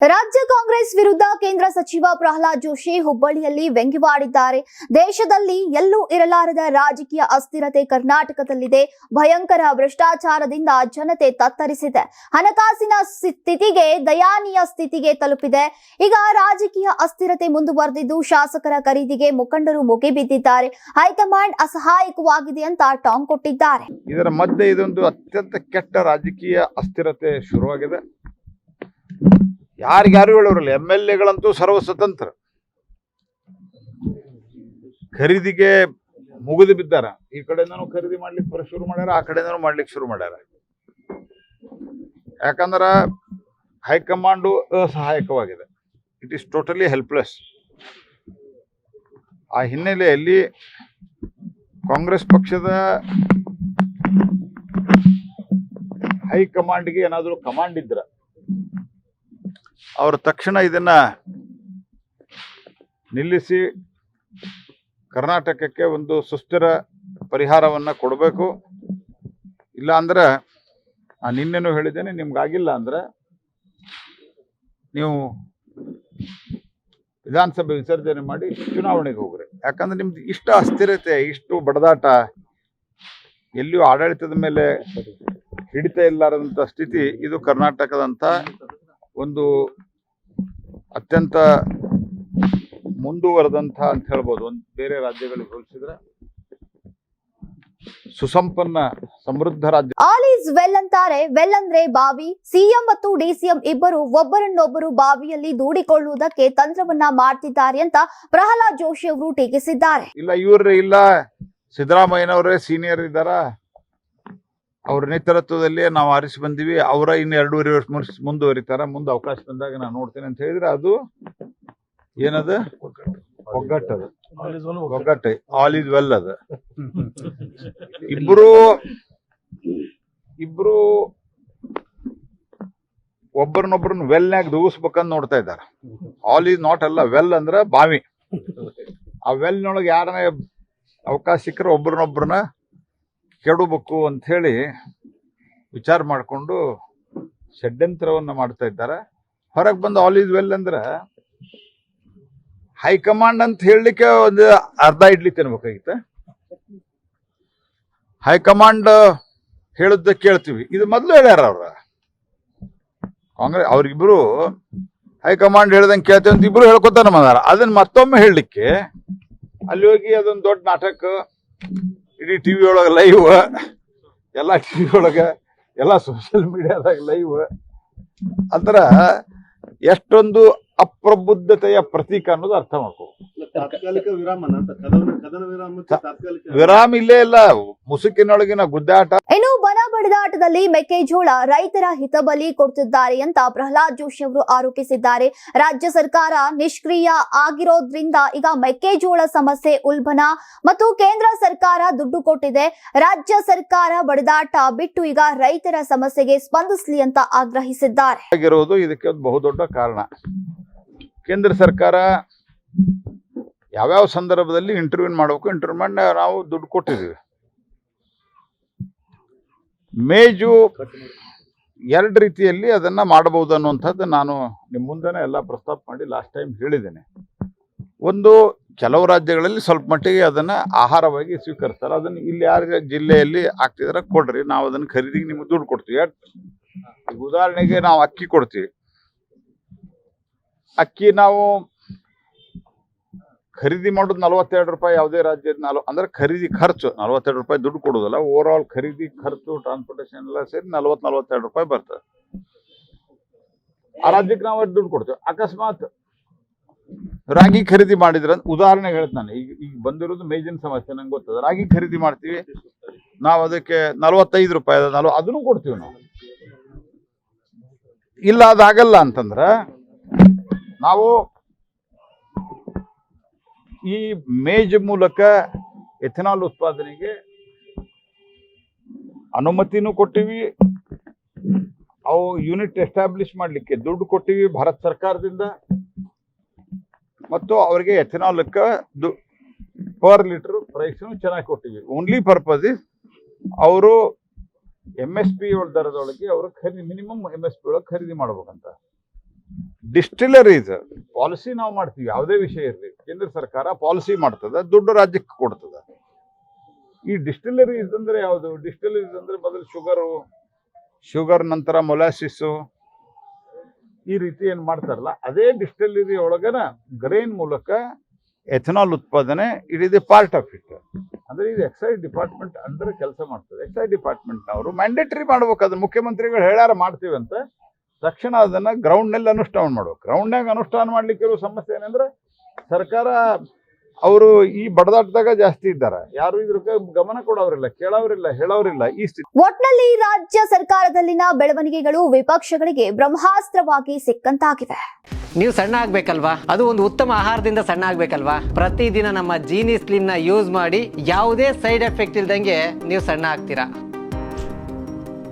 ರಾಜ್ಯ ಕಾಂಗ್ರೆಸ್ ವಿರುದ್ಧ ಕೇಂದ್ರ ಸಚಿವ ಪ್ರಹ್ಲಾದ್ ಜೋಶಿ ಹುಬ್ಬಳ್ಳಿಯಲ್ಲಿ ವ್ಯಂಗ್ಯವಾಡಿದ್ದಾರೆ. ದೇಶದಲ್ಲಿ ಎಲ್ಲೂ ಇರಲಾರದ ರಾಜಕೀಯ ಅಸ್ಥಿರತೆ ಕರ್ನಾಟಕದಲ್ಲಿದೆ. ಭಯಂಕರ ಭ್ರಷ್ಟಾಚಾರದಿಂದ ಜನತೆ ತತ್ತರಿಸಿದೆ. ಹಣಕಾಸಿನ ಸ್ಥಿತಿಗೆ, ದಯಾನೀಯ ಸ್ಥಿತಿಗೆ ತಲುಪಿದೆ. ಈಗ ರಾಜಕೀಯ ಅಸ್ಥಿರತೆ ಮುಂದುವರೆದಿದ್ದು ಶಾಸಕರ ಖರೀದಿಗೆ ಮುಖಂಡರು ಮುಗಿಬಿದ್ದಿದ್ದಾರೆ. ಹೈಕಮಾಂಡ್ ಅಸಹಾಯಕವಾಗಿದೆ ಅಂತ ಟಾಂಗ್ ಕೊಟ್ಟಿದ್ದಾರೆ. ಇದರ ಮಧ್ಯೆ ಇದೊಂದು ಅತ್ಯಂತ ಕೆಟ್ಟ ರಾಜಕೀಯ ಅಸ್ಥಿರತೆ ಶುರುವಾಗಿದೆ. ಯಾರಿಗ್ಯಾರು ಹೇಳೋರಲ್ಲ? ಎಂ ಎಲ್ ಎಗಳಂತೂ ಸರ್ವ ಸ್ವತಂತ್ರ ಖರೀದಿಗೆ ಮುಗಿದು ಬಿದ್ದಾರ. ಈ ಕಡೆಯಿಂದನೂ ಖರೀದಿ ಮಾಡ್ಲಿಕ್ಕೆ ಶುರು ಮಾಡ್ಯಾರ, ಆ ಕಡೆಯಿಂದನೂ ಮಾಡ್ಲಿಕ್ಕೆ ಶುರು ಮಾಡ್ಯಾರ. ಯಾಕಂದ್ರ ಹೈಕಮಾಂಡು ಅಸಹಾಯಕವಾಗಿದೆ. ಇಟ್ ಈಸ್ ಟೋಟಲಿ ಹೆಲ್ಪ್ಲೆಸ್ ಆ ಹಿನ್ನೆಲೆಯಲ್ಲಿ ಕಾಂಗ್ರೆಸ್ ಪಕ್ಷದ ಹೈಕಮಾಂಡ್ಗೆ ಏನಾದರೂ ಕಮಾಂಡ್ ಇದ್ರ. ಅವರು ತಕ್ಷಣ ಇದನ್ನ ನಿಲ್ಲಿಸಿ ಕರ್ನಾಟಕಕ್ಕೆ ಒಂದು ಸುಸ್ಥಿರ ಪರಿಹಾರವನ್ನ ಕೊಡಬೇಕು. ಇಲ್ಲ ಅಂದ್ರೆ ನಾನು ನಿನ್ನೆನೂ ಹೇಳಿದ್ದೇನೆ ನಿಮ್ಗಾಗಿಲ್ಲ ಅಂದ್ರೆ ನೀವು ವಿಧಾನಸಭೆ ವಿಸರ್ಜನೆ ಮಾಡಿ ಚುನಾವಣೆಗೆ ಹೋಗ್ರಿ. ಯಾಕಂದ್ರೆ ನಿಮ್ದು ಇಷ್ಟ ಅಸ್ಥಿರತೆ, ಇಷ್ಟು ಬಡದಾಟ ಎಲ್ಲಿಯೂ ಆಡಳಿತದ ಮೇಲೆ ಹಿಡಿತ ಇಲ್ಲಾರದಂತ ಸ್ಥಿತಿ ಇದು ಕರ್ನಾಟಕದಂತ ಒಂದು ಅತ್ಯಂತ ಮುಂದುವರೆದಂತ ಅಂತ ಹೇಳ್ಬೋದು. ಒಂದು ಬೇರೆ ರಾಜ್ಯಗಳಿಗೆ ಹೋಲಿಸಿದ್ರೆ ಸುಸಂಪನ್ನ ಸಮೃದ್ಧ ರಾಜ್ಯ. ಆಲ್ ಈಸ್ ವೆಲ್ ಅಂತಾರೆ. ವೆಲ್ ಅಂದ್ರೆ ಬಾವಿ. ಸಿಎಂ ಮತ್ತು ಡಿಸಿಎಂ ಇಬ್ಬರು ಒಬ್ಬರನ್ನೊಬ್ಬರು ಬಾವಿಯಲ್ಲಿ ದೂಡಿಕೊಳ್ಳುವುದಕ್ಕೆ ತಂತ್ರವನ್ನ ಮಾಡ್ತಿದ್ದಾರೆ ಅಂತ ಪ್ರಹ್ಲಾದ್ ಜೋಶಿ ಅವರು ಟೀಕಿಸಿದ್ದಾರೆ. ಇಲ್ಲ ಇವ್ರ ಇಲ್ಲ. ಸಿದ್ದರಾಮಯ್ಯನವರೇ ಸೀನಿಯರ್ ಇದ್ದಾರ? ಅವ್ರ ನೇತೃತ್ವದಲ್ಲಿ ನಾವು ಆರಿಸಿ ಬಂದಿವಿ. ಅವರ ಇನ್ನು ಎರಡೂವರೆ ವರ್ಷ ಮುಂದುವರಿತಾರ. ಮುಂದೆ ಅವಕಾಶ ಬಂದಾಗ ನಾನು ನೋಡ್ತೇನೆ ಅಂತ ಹೇಳಿದ್ರೆ ಅದು ಏನದ? ಒಗ್ಗಟ್ಟದ ಒಗ್ಗಟ್ಟೆ. ಆಲ್ ಇಸ್ ವೆಲ್ ಅದ. ಇಬ್ರು ಇಬ್ರು ಒಬ್ಬರನ್ನೊಬ್ಬರನ್ನ ವೆಲ್ನಾಗ ದೂಗಿಸ್ಬೇಕಂತ ನೋಡ್ತಾ ಇದ್ದಾರೆ. ಆಲ್ ಈಸ್ ನಾಟ್ ಅಲ್ಲ, ವೆಲ್ ಅಂದ್ರೆ ಬಾವಿ. ಆ ವೆಲ್ನೊಳಗೆ ಯಾರನ್ನ ಅವಕಾಶ ಸಿಕ್ಕರೆ ಒಬ್ರನ್ನೊಬ್ರನ್ನ ಕೆಡಬೇಕು ಅಂತ ಹೇಳಿ ವಿಚಾರ ಮಾಡಿಕೊಂಡು ಷಡ್ಯಂತ್ರವನ್ನ ಮಾಡ್ತಾ ಇದ್ದಾರೆ. ಹೊರಗೆ ಬಂದು ಆಲ್ ಈಸ್ ವೆಲ್ ಅಂದ್ರೆ ಹೈಕಮಾಂಡ್ ಅಂತ ಹೇಳಲಿಕ್ಕೆ ಒಂದು ಅರ್ಧ ಇಡ್ಲಿ ತಿನ್ಬೇಕಾಗಿತ್ತ ಹೈಕಮಾಂಡ್ ಹೇಳುದ್ದ ಕೇಳ್ತೀವಿ. ಇದು ಮೊದಲು ಹೇಳ್ಯಾರ ಅವ್ರ. ಕಾಂಗ್ರೆಸ್ ಅವ್ರಿಬ್ರು ಹೈಕಮಾಂಡ್ ಹೇಳ್ದಂಗೆ ಕೇಳ್ತೀವಿ ಅಂತ ಇಬ್ರು ಹೇಳ್ಕೊತಾನೆ ಬಂದಾರ ಅದನ್ನ ಮತ್ತೊಮ್ಮೆ ಹೇಳಲಿಕ್ಕೆ ಅಲ್ಲಿ ಹೋಗಿ ಅದೊಂದು ದೊಡ್ಡ ನಾಟಕ ಇಡೀ ಟಿವಿ ಒಳಗೆ ಲೈವ್ ಎಲ್ಲ ಟಿವಿ ಒಳಗೆ ಎಲ್ಲ ಸೋಷಿಯಲ್ ಮೀಡಿಯಾದಾಗ ಲೈವ್ ಅಂತರ ಎಷ್ಟೊಂದು ಅಪ್ರಬುದ್ಧತೆಯ ಪ್ರತೀಕ ಅನ್ನೋದು ಅರ್ಥ ಮಾಡ್ಕೋ ವಿರಾಮ ಇಲ್ಲೇ ಇಲ್ಲ. ಮುಸುಕಿನೊಳಗಿನ ಗುದ್ದಾಟ ಬಡಿದಾಟದಲ್ಲಿ ಮೆಕ್ಕೆಜೋಳ ರೈತರ ಹಿತಬಲಿ ಕೊಡ್ತಿದ್ದಾರೆ ಅಂತ ಪ್ರಹ್ಲಾದ್ ಜೋಶಿ ಅವರು ಆರೋಪಿಸಿದ್ದಾರೆ. ರಾಜ್ಯ ಸರ್ಕಾರ ನಿಷ್ಕ್ರಿಯ ಆಗಿರೋದ್ರಿಂದ ಈಗ ಮೆಕ್ಕೆಜೋಳ ಸಮಸ್ಯೆ ಉಲ್ಬಣ ಮತ್ತು ಕೇಂದ್ರ ಸರ್ಕಾರ ದುಡ್ಡು ಕೊಟ್ಟಿದೆ. ರಾಜ್ಯ ಸರ್ಕಾರ ಬಡಿದಾಟ ಬಿಟ್ಟು ಈಗ ರೈತರ ಸಮಸ್ಯೆಗೆ ಸ್ಪಂದಿಸಲಿ ಅಂತ ಆಗ್ರಹಿಸಿದ್ದಾರೆ. ಇದಕ್ಕೆ ಒಂದು ಬಹುದೊಡ್ಡ ಕಾರಣ. ಕೇಂದ್ರ ಸರ್ಕಾರ ಯಾವ್ಯಾವ ಸಂದರ್ಭದಲ್ಲಿ ಇಂಟರ್ವ್ಯೂ ಮಾಡಬೇಕು ಇಂಟರ್ವ್ಯೂ ಮಾಡಿ ನಾವು ದುಡ್ಡು ಕೊಟ್ಟಿದ್ದೀವಿ. ಮೇಜು ಎರಡು ರೀತಿಯಲ್ಲಿ ಅದನ್ನು ಮಾಡಬಹುದು ಅನ್ನುವಂಥದ್ದು ನಾನು ನಿಮ್ಮ ಮುಂದೆನೇ ಎಲ್ಲ ಪ್ರಸ್ತಾಪ ಮಾಡಿ ಲಾಸ್ಟ್ ಟೈಮ್ ಹೇಳಿದ್ದೇನೆ. ಒಂದು ಕೆಲವು ರಾಜ್ಯಗಳಲ್ಲಿ ಸ್ವಲ್ಪ ಮಟ್ಟಿಗೆ ಅದನ್ನು ಆಹಾರವಾಗಿ ಸ್ವೀಕರಿಸ್ತಾರೆ. ಅದನ್ನು ಇಲ್ಲಿ ಯಾರ ಜಿಲ್ಲೆಯಲ್ಲಿ ಆಗ್ತಿದ್ರೆ ಕೊಡ್ರಿ, ನಾವು ಅದನ್ನು ಖರೀದಿಗೆ ನಿಮಗೆ ದುಡ್ಡು ಕೊಡ್ತೀವಿ? ಈಗ ಉದಾಹರಣೆಗೆ ನಾವು ಅಕ್ಕಿ ಕೊಡ್ತೀವಿ. ಅಕ್ಕಿ ನಾವು ಖರೀದಿ ಮಾಡೋದು ನಲವತ್ತೆರಡು ರೂಪಾಯಿ ಯಾವುದೇ ರಾಜ್ಯದ ನಾಲ್ ಅಂದ್ರೆ ಖರೀದಿ ಖರ್ಚು, ನಲವತ್ತೆರಡು ರೂಪಾಯಿ ದುಡ್ಡು ಕೊಡೋದಲ್ಲ ಓವರ್ ಆಲ್ ಖರೀದಿ ಖರ್ಚು ಟ್ರಾನ್ಸ್ಪೋರ್ಟೇಷನ್ ಎಲ್ಲ ಸೇರಿ ನಲವತ್, ನಲವತ್ತೆರಡು ರೂಪಾಯಿ ಬರ್ತದೆ ಆ ರಾಜ್ಯಕ್ಕೆ ನಾವು ದುಡ್ಡು ಕೊಡ್ತೇವೆ. ಅಕಸ್ಮಾತ್ ರಾಗಿ ಖರೀದಿ ಮಾಡಿದ್ರೆ ಉದಾಹರಣೆ ಹೇಳ್ತಾನೆ ನಾನು, ಈಗ ಈಗ ಬಂದಿರೋದು ಮೇಜಿನ ಸಮಸ್ಯೆ, ನಂಗೆ ಗೊತ್ತದ. ರಾಗಿ ಖರೀದಿ ಮಾಡ್ತೀವಿ, ನಾವು ಅದಕ್ಕೆ ನಲವತ್ತೈದು ರೂಪಾಯಿ ಅದ ಅದನ್ನು ಕೊಡ್ತೀವಿ ನಾವು. ಇಲ್ಲ ಅದಾಗಲ್ಲ ಅಂತಂದ್ರೆ, ನಾವು ಈ ಮೇಜ್ ಮೂಲಕ ಎಥೆನಾಲ್ ಉತ್ಪಾದನೆಗೆ ಅನುಮತಿನೂ ಕೊಟ್ಟಿವಿ. ಅವು ಯೂನಿಟ್ ಎಸ್ಟಾಬ್ಲಿಷ್ ಮಾಡಲಿಕ್ಕೆ ದುಡ್ಡು ಕೊಟ್ಟಿವಿ ಭಾರತ ಸರ್ಕಾರದಿಂದ. ಮತ್ತು ಅವರಿಗೆ ಎಥೆನಾಲ್ಕ್ಕೆ ದು ಪರ್ ಲೀಟರ್ ಪ್ರೈಸನ್ನು ಚೆನ್ನಾಗಿ ಕೊಟ್ಟಿವಿ. ಓನ್ಲಿ ಪರ್ಪಸ್ ಇಸ್ ಅವರು ಎಂ ಎಸ್ ಪಿ ದರದೊಳಗೆ ಅವರು ಖರೀದಿ ಮಿನಿಮಮ್ ಎಂ ಎಸ್ ಪಿ ಒಳಗೆ ಖರೀದಿ ಮಾಡ್ಬೇಕಂತ. ಡಿಸ್ಟಿಲರೀಸ್ ಪಾಲಿಸಿ ನಾವು ಮಾಡ್ತೀವಿ. ಯಾವುದೇ ವಿಷಯ ಇರಲಿ. ಕೇಂದ್ರ ಸರ್ಕಾರ ಪಾಲಿಸಿ ಮಾಡ್ತದೆ, ದುಡ್ಡು ರಾಜ್ಯಕ್ಕೆ ಕೊಡ್ತದೆ. ಈ ಡಿಸ್ಟಿಲರೀಸ್ ಇದ್ದಂದ್ರೆ ಯಾವುದು? ಡಿಸ್ಟಿಲರೀಸ್ ಅಂದ್ರೆ ಮೊದಲು ಶುಗರು, ಶುಗರ್ ನಂತರ ಮೊಲಾಸಿಸ್ಸು ಈ ರೀತಿ ಏನು ಮಾಡ್ತಾರಲ್ಲ, ಅದೇ ಡಿಸ್ಟಿಲರಿ ಒಳಗನ ಗ್ರೈನ್ ಮೂಲಕ ಎಥನಾಲ್ ಉತ್ಪಾದನೆ it is a part of it. ಅಂದ್ರೆ ಇದು ಎಕ್ಸೈಸ್ ಡಿಪಾರ್ಟ್ಮೆಂಟ್ ಅಂದ್ರೆ ಕೆಲಸ ಮಾಡ್ತದೆ. ಎಕ್ಸೈಸ್ ಡಿಪಾರ್ಟ್ಮೆಂಟ್ನವರು ಮ್ಯಾಂಡೇಟರಿ ಮಾಡ್ಬೇಕು. ಮುಖ್ಯಮಂತ್ರಿಗಳು ಹೇಳ್ಯಾರ ಮಾಡ್ತೀವಿ ಅಂತ. ತಕ್ಷಣ ಅದನ್ನ ಗ್ರೌಂಡ್ನಲ್ಲಿ ಅನುಷ್ಠಾನ ಮಾಡ್ಬೇಕು. ಗ್ರೌಂಡ್ನಾಗ ಅನುಷ್ಠಾನ ಮಾಡ್ಲಿಕ್ಕೆ ಇರೋ ಸಮಸ್ಯೆ ಏನಂದ್ರೆ ಸರ್ಕಾರ ಅವರು ಈ ಬಡದಾಟದಾಗ ಜಾಸ್ತಿ ಇದ್ದಾರೆ. ಯಾರು ಇದ್ರ ಗಮನ ಕೊಡೋರಿಲ್ಲ ಕೇಳೋರಿಲ್ಲ ಹೇಳೋರಿಲ್ಲ ಈ ಸ್ಥಿತಿ ಒಟ್ನಲ್ಲಿ ರಾಜ್ಯ ಸರ್ಕಾರದಲ್ಲಿನ ಬೆಳವಣಿಗೆಗಳು ವಿಪಕ್ಷಗಳಿಗೆ ಬ್ರಹ್ಮಾಸ್ತ್ರವಾಗಿ ಸಿಕ್ಕಂತಾಗಿವೆ. ನೀವು ಸಣ್ಣ ಆಗ್ಬೇಕಲ್ವಾ? ಅದು ಒಂದು ಉತ್ತಮ ಆಹಾರದಿಂದ ಸಣ್ಣ ಆಗ್ಬೇಕಲ್ವಾ? ಪ್ರತಿದಿನ ನಮ್ಮ ಜೀನಿ ಸ್ಲಿಮ್ನ ಯೂಸ್ ಮಾಡಿ ಯಾವುದೇ ಸೈಡ್ ಎಫೆಕ್ಟ್ ಇಲ್ದಂಗೆ ನೀವು ಸಣ್ಣ ಆಗ್ತೀರಾ?